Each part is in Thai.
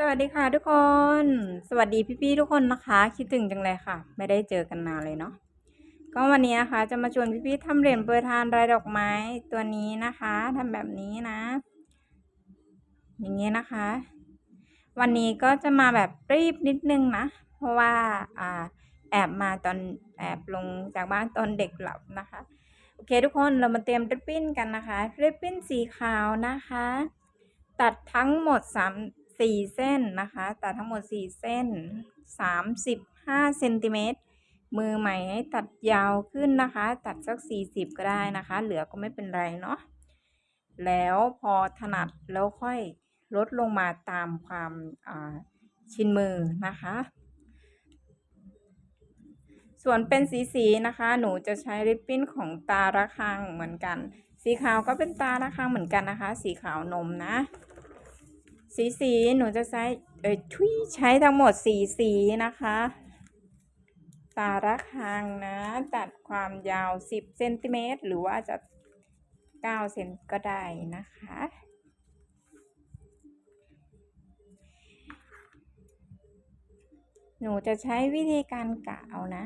สวัสดีค่ะทุกคน สวัสดีพี่ๆทุกคนนะคะ คิดถึงจังเลยค่ะ ไม่ได้เจอกันนานเลยเนาะก็วันนี้นะคะ จะมาชวนพี่ๆทำเหรียญโปรยทานลายดอกไม้ตัวนี้นะคะทำแบบนี้นะ อย่างเงี้ยนะคะ วันนี้ก็จะมาแบบรีบนิดนึงนะ เพราะว่าอ่าแอบมาตอนแอบลงจากบ้านตอนเด็กหลับนะคะ โอเคทุกคนเรามาเตรียมริบบิ้นกันนะคะริบบิ้นสีขาวนะคะ ตัดทั้งหมด3 4เส้นนะคะตัดทั้งหมด4เส้น35เซนติเมตรมือใหม่ให้ตัดยาวขึ้นนะคะ ตัดสัก40ก็ได้นะคะ เหลือก็ไม่เป็นไรเนาะแล้วพอถนัดแล้วค่อยลดลงมาตามความชินมือนะคะ ส่วนเป็นสีสีนะคะ หนูจะใช้ริบบิ้นของตาระฆังเหมือนกัน สีขาวก็เป็นตาระฆังเหมือนกันนะคะ สีขาวนมนะ สีสีหนูจะใช้เอ้ยทุยใช้ทั้งหมดสีสีนะคะตาระฆังนะ ตัดความยาว 10เซนติเมตรหรือว่าจะ 9เซนก็ได้นะคะ หนูจะใช้วิธีการกะเอานะ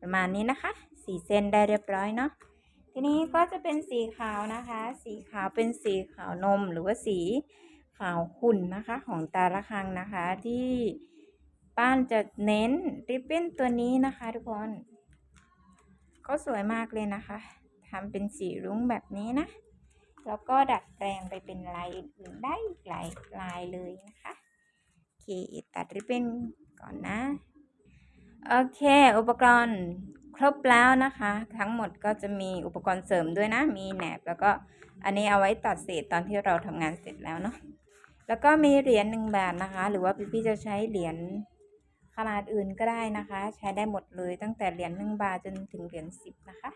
ประมาณนี้นะคะ สีเส้นได้เรียบร้อยเนาะทีนี้ก็จะเป็นสีขาวนะคะ สีขาวเป็นสีขาวนมหรือว่าสีขาวขุ่นนะคะของตาละครังนะคะที่ป้านจะเน้นริบบิ้นตัวนี้นะคะทุกคนก็สวยมากเลยนะคะทำเป็นสีรุ้งแบบนี้นะ แล้วก็ดัดแปลงไปเป็นลายอื่นได้หลายลายเลยนะคะโอเคตัดริบบิ้นก่อนนะ โอเค อุปกรณ์ ครบแล้วนะคะ ทั้งหมดก็จะมีอุปกรณ์เสริมด้วยนะ มีแหนบแล้วก็อันนี้เอาไว้ตัดเศษตอนที่เราทำงานเสร็จแล้วเนาะแล้วก็มีเหรียญหนึ่งบาทนะคะ หรือว่าพี่ๆจะใช้เหรียญขนาดอื่นก็ได้นะคะ ใช้ได้หมดเลยตั้งแต่เหรียญหนึ่งบาทจนถึงเหรียญสิบนะคะ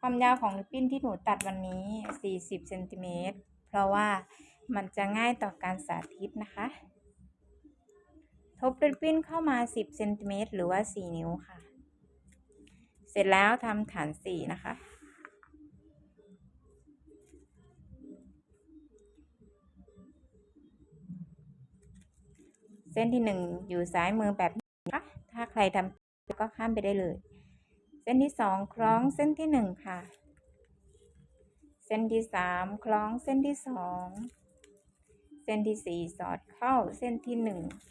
ความยาวของริบบิ้นที่หนูตัดวันนี้ 40เซนติเมตรเพราะว่ามันจะง่ายต่อการสาธิตนะคะ ทบริบบิ้นเข้ามา 10เซนติเมตรหรือว่า 4 นิ้วค่ะ ร็จแล้วทำฐาน4นะคะ เส้นที่1อยู่ซ้ายมือแบบนี้นะคะถ้าใครทำก็ข้ามไปได้เลย เส้นที่2คล้องเส้นที่1ค่ะ เส้นที่3คล้องเส้นที่2เส้นที่4สอดเข้าเส้นที่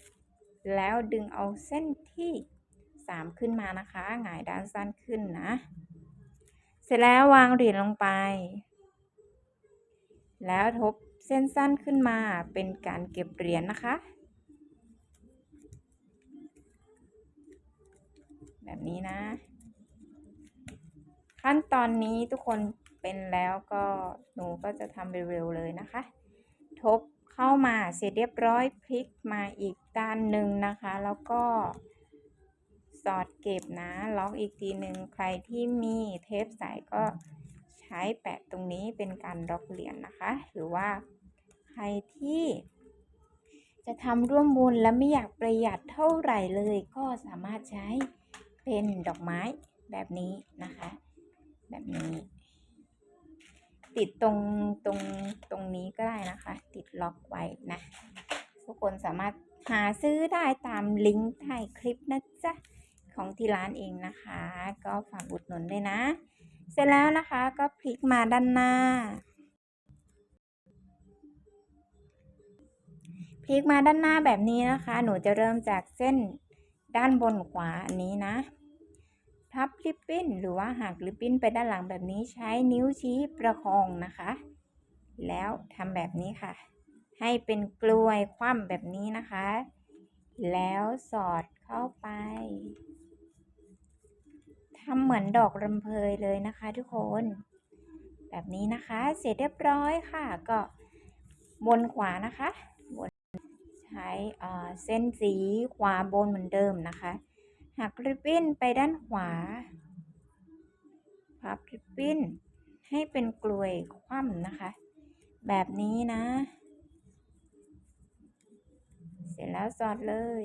1แล้วดึงเอาเส้นที่ 3 ขึ้นมานะคะหงายด้านสั้นขึ้นนะ เสร็จแล้ววางเหรียญลงไป แล้วทบเส้นสั้นขึ้นมาเป็นการเก็บเหรียญนะคะ แบบนี้นะ ขั้นตอนนี้ทุกคนเป็นแล้วก็หนูก็จะทำเร็วๆเลยนะคะ ทบเข้ามาเสร็จเรียบร้อยพลิกมาอีกด้านหนึ่งนะคะ แล้วก็ สอดเก็บนะ ล็อกอีกทีหนึ่งใครที่มีเทปใสก็ใช้แปะตรงนี้เป็นการล็อกเหรียญนนะคะ หรือว่าใครที่จะทำร่วมบุญและไม่อยากประหยัดเท่าไหร่เลยก็สามารถใช้เป็นดอกไม้แบบนี้นะคะ แบบนี้ ติดตรงตรงตรงนี้ก็ได้นะคะ ติดล็อกไว้นะ ทุกคนสามารถหาซื้อได้ตามลิงก์ใต้คลิปนะจ๊ะ ของที่ร้านเองนะคะ ก็ฝากอุดหนุนด้วยนะ เสร็จแล้วนะคะก็พลิกมาด้านหน้าพลิกมาด้านหน้าแบบนี้นะคะ หนูจะเริ่มจากเส้นด้านบนขวาอันนี้นะ พับริบบิ้นหรือว่าหักริบบิ้นไปด้านหลังแบบนี้ใช้นิ้วชี้ประคองนะคะ แล้วทำแบบนี้ค่ะ ให้เป็นกลวยคว่ำแบบนี้นะคะ แล้วสอดเข้าไป ทำเหมือนดอกรำเพยเลยนะคะทุกคน แบบนี้นะคะ เสร็จเรียบร้อยค่ะ ก็บนขวานะคะบนใช้เส้นสีขวาบนเหมือนเดิมนะคะหักริบบิ้นไปด้านขวา พับริบบิ้นให้เป็นกลวยคว่ำนะคะ แบบนี้นะ เสร็จแล้วสอดเลย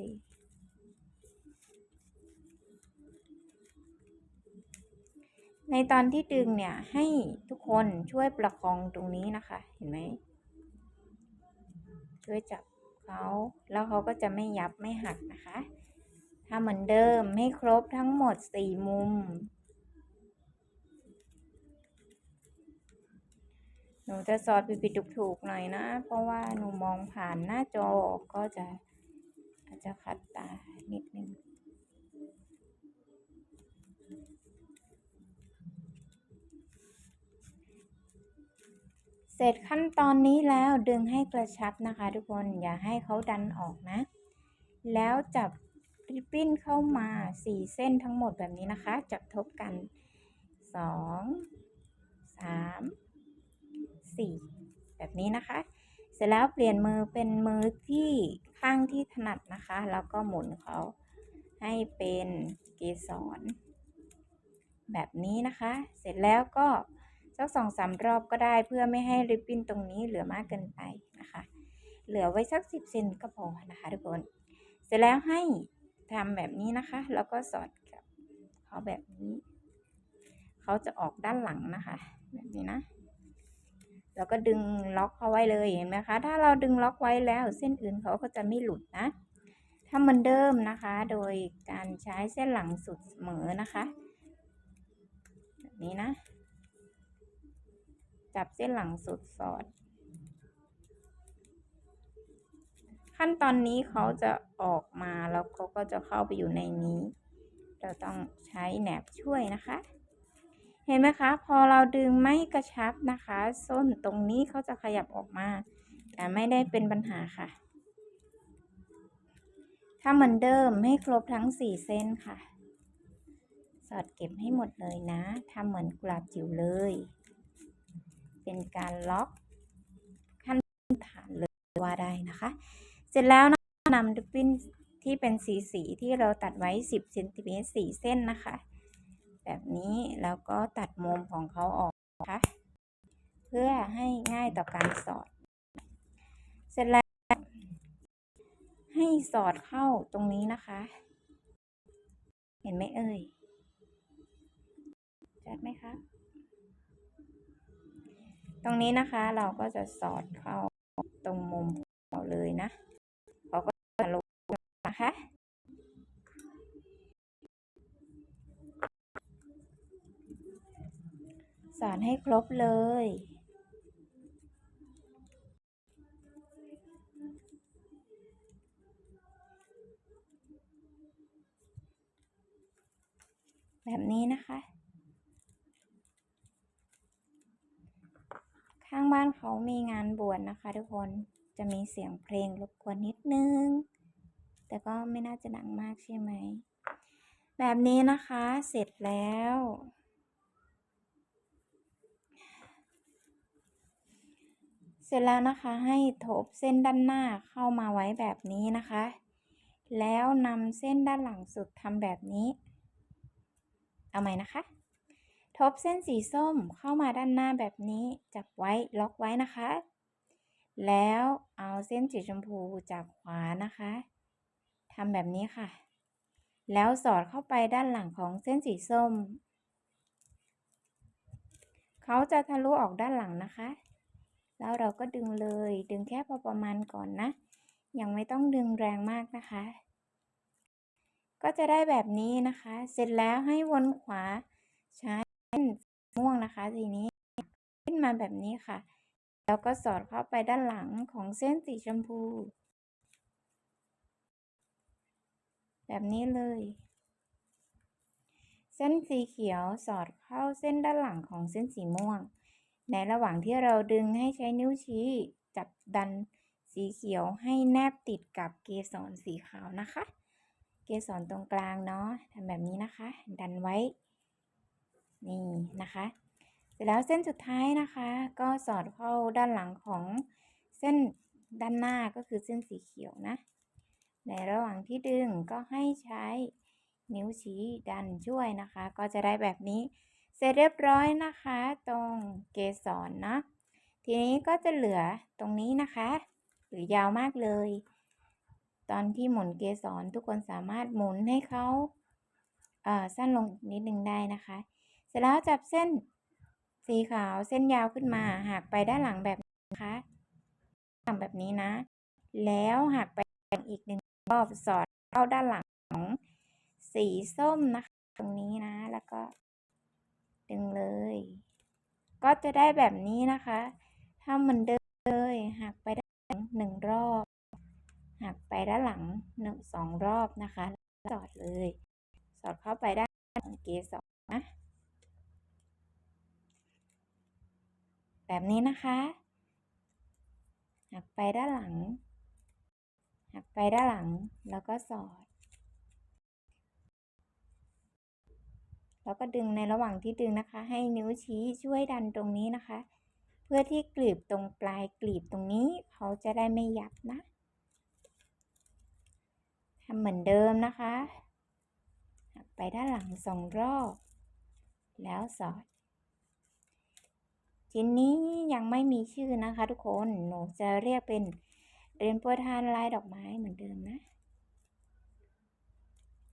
ในตอนที่ดึงเนี่ยให้ทุกคนช่วยประคองตรงนี้นะคะ เห็นไหมช่วยจับเขาแล้วเขาก็จะไม่ยับไม่หักนะคะทำเหมือนเดิมให้ครบทั้งหมดสี่มุม หนูจะสอดผิดๆถูกๆหน่อยนะ เพราะว่าหนูมองผ่านหน้าจอก็จะอาจจะขัดตานิดนึง เสร็จขั้นตอนนี้แล้วดึงให้กระชับนะคะ ทุกคนอย่าให้เขาดันออกนะ แล้วจับริบบิ้นเข้ามาสี่เส้นทั้งหมดแบบนี้นะคะ จับทบกันสองสามสี่แบบนี้นะคะ เสร็จแล้วเปลี่ยนมือเป็นมือที่ข้างที่ถนัดนะคะ แล้วก็หมุนเขาให้เป็นเกสรแบบนี้นะคะ เสร็จแล้วก็ สักสองสามรอบก็ได้เพื่อไม่ให้ริบบิ้นตรงนี้เหลือมากเกินไปนะคะ เหลือไว้สักสิบเซนก็พอนะคะทุกคนเสร็จแล้วให้ทำแบบนี้นะคะ แล้วก็สอดกับเขาแบบนี้ เขาจะออกด้านหลังนะคะ แบบนี้นะแล้วก็ดึงล็อกเขาไว้เลยเห็นไหมคะ ถ้าเราดึงล็อกไว้แล้ว เส้นอื่นเขาก็จะไม่หลุดนะทำเหมือนเดิมนะคะ โดยการใช้เส้นหลังสุดเสมอนะคะ แบบนี้นะ จับเส้นหลังสุดสอด ขั้นตอนนี้เขาจะออกมาแล้วเขาก็จะเข้าไปอยู่ในนี้ เราต้องใช้แหนบช่วยนะคะ เห็นไหมคะ พอเราดึงไม่กระชับนะคะ ส้นตรงนี้เขาจะขยับออกมา แต่ไม่ได้เป็นปัญหาค่ะถ้าเหมือนเดิมให้ครบทั้งสี่เส้นค่ะ สอดเก็บให้หมดเลยนะทำเหมือนกุหลาบจิ๋วเลย เป็นการล็อกขั้นฐานเลยว่าได้นะคะ เสร็จแล้วนะนำริบบิ้นที่เป็นสีสีที่เราตัดไว้ 10เซนติเมตรสี่เส้นนะคะ แบบนี้แล้วก็ตัดมุมของเขาออกนะคะ เพื่อให้ง่ายต่อการสอด เสร็จแล้ว ให้สอดเข้าตรงนี้นะคะ เห็นไหมเอ่ยชัดไหมคะ ตรงนี้นะคะเราก็จะสอดเข้าตรงมุมเราเลยนะเขาก็จะลงนะคะสอนให้ครบเลย แบบนี้นะคะ ข้างบ้านเขามีงานบวชนะคะ ทุกคนจะมีเสียงเพลงรบกวนนิดนึง แต่ก็ไม่น่าจะดังมากใช่ไหม แบบนี้นะคะเสร็จแล้ว เสร็จแล้วนะคะให้ทบเส้นด้านหน้าเข้ามาไว้แบบนี้นะคะ แล้วนำเส้นด้านหลังสุดทำแบบนี้ เอาใหมนะคะ ทบเส้นสีส้มเข้ามาด้านหน้าแบบนี้ จับไว้ล็อกไว้นะคะ แล้วเอาเส้นสีชมพูจากขวานะคะทำแบบนี้ค่ะ แล้วสอดเข้าไปด้านหลังของเส้นสีส้ม เขาจะทะลุออกด้านหลังนะคะ แล้วเราก็ดึงเลย ดึงแค่พอประมาณก่อนนะ ยังไม่ต้องดึงแรงมากนะคะ ก็จะได้แบบนี้นะคะ เสร็จแล้วให้วนขวาใช้ เส้นม่วงนะคะทีนี้ขึ้นมาแบบนี้ค่ะ แล้วก็สอดเข้าไปด้านหลังของเส้นสีชมพู แบบนี้เลย เส้นสีเขียวสอดเข้าเส้นด้านหลังของเส้นสีม่วง ในระหว่างที่เราดึงให้ใช้นิ้วชี้จับดันสีเขียวให้แนบติดกับเกสรสีขาวนะคะ เกสรตรงกลางเนาะทำแบบนี้นะคะ ดันไว้ นี่นะคะ เสร็จแล้วเส้นสุดท้ายนะคะ ก็สอดเข้าด้านหลังของเส้นด้านหน้าก็คือเส้นสีเขียวนะ ในระหว่างที่ดึงก็ให้ใช้นิ้วชี้ดันช่วยนะคะ ก็จะได้แบบนี้เสร็จเรียบร้อยนะคะ ตรงเกสรนะทีนี้ก็จะเหลือตรงนี้นะคะ หรือยาวมากเลย ตอนที่หมุนเกสรทุกคนสามารถหมุนให้เขาเอ่อสั้นลงนิดนึงได้นะคะ เสร็จแล้วจับเส้นสีขาวเส้นยาวขึ้นมาหักไปด้านหลังแบบนี้นะคะหลังแบบนี้นะ แล้วหักไปอีกหนึ่งรอบสอดเข้าด้านหลังของสีส้มนะคะ ตรงนี้นะแล้วก็ดึงเลย ก็จะได้แบบนี้นะคะทำเหมือนเดิมเลยหักไปด้านหลังหนึ่งรอบหักไปด้านหลังหนึ่งสองรอบนะคะสอดเลย สอดเข้าไปด้านของเกสรนะ แบบนี้นะคะหักไปด้านหลัง หักไปด้านหลังแล้วก็สอด แล้วก็ดึงในระหว่างที่ดึงนะคะ ให้นิ้วชี้ช่วยดันตรงนี้นะคะ เพื่อที่กลีบตรงปลายกลีบตรงนี้เขาจะได้ไม่ยับนะทำเหมือนเดิมนะคะ หักไปด้านหลังสองรอบ แล้วสอด ชิ้นนี้ยังไม่มีชื่อนะคะ ทุกคนหนูจะเรียกเป็นเรนโปรทานลายดอกไม้เหมือนเดิมนะ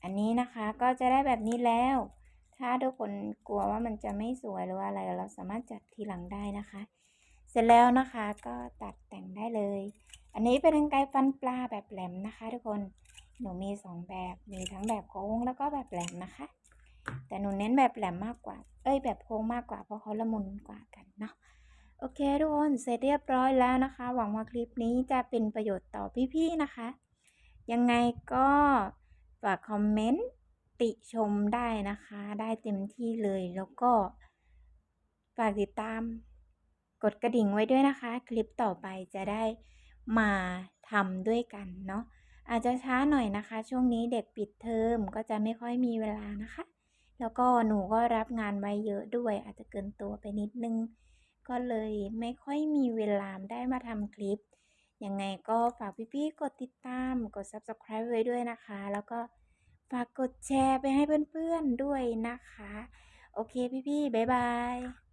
อันนี้นะคะก็จะได้แบบนี้แล้ว ถ้าทุกคนกลัวว่ามันจะไม่สวยหรือว่าอะไร เราสามารถจัดทีหลังได้นะคะ เสร็จแล้วนะคะก็ตัดแต่งได้เลย อันนี้เป็นกรรไกฟันปลาแบบแหลมนะคะ ทุกคนหนูมีสองแบบมีทั้งแบบโค้งแล้วก็แบบแหลมนะคะ แต่หนูเน้นแบบแหลมมากกว่า เอ้ยแบบโค้งมากกว่าเพราะเขาละมุนกว่ากันเนาะโอเคทุกคนเสร็จเรียบร้อยแล้วนะคะ หวังว่าคลิปนี้จะเป็นประโยชน์ต่อพี่ๆนะคะ ยังไงก็ฝากคอมเมนต์ติชมได้นะคะ ได้เต็มที่เลยแล้วก็ฝากติดตามกดกระดิ่งไว้ด้วยนะคะ คลิปต่อไปจะได้มาทำด้วยกันเนาะอาจจะช้าหน่อยนะคะ ช่วงนี้เด็กปิดเทอมก็จะไม่ค่อยมีเวลานะคะ แล้วก็หนูก็รับงานไว้เยอะด้วย อาจจะเกินตัวไปนิดนึง ก็เลยไม่ค่อยมีเวลาได้มาทำคลิป ยังไงก็ฝากพี่ๆกดติดตาม กด subscribe ไว้ด้วยนะคะ แล้วก็ฝากกดแชร์ไปให้เพื่อนๆด้วยนะคะ โอเคพี่ๆบ๊ายบาย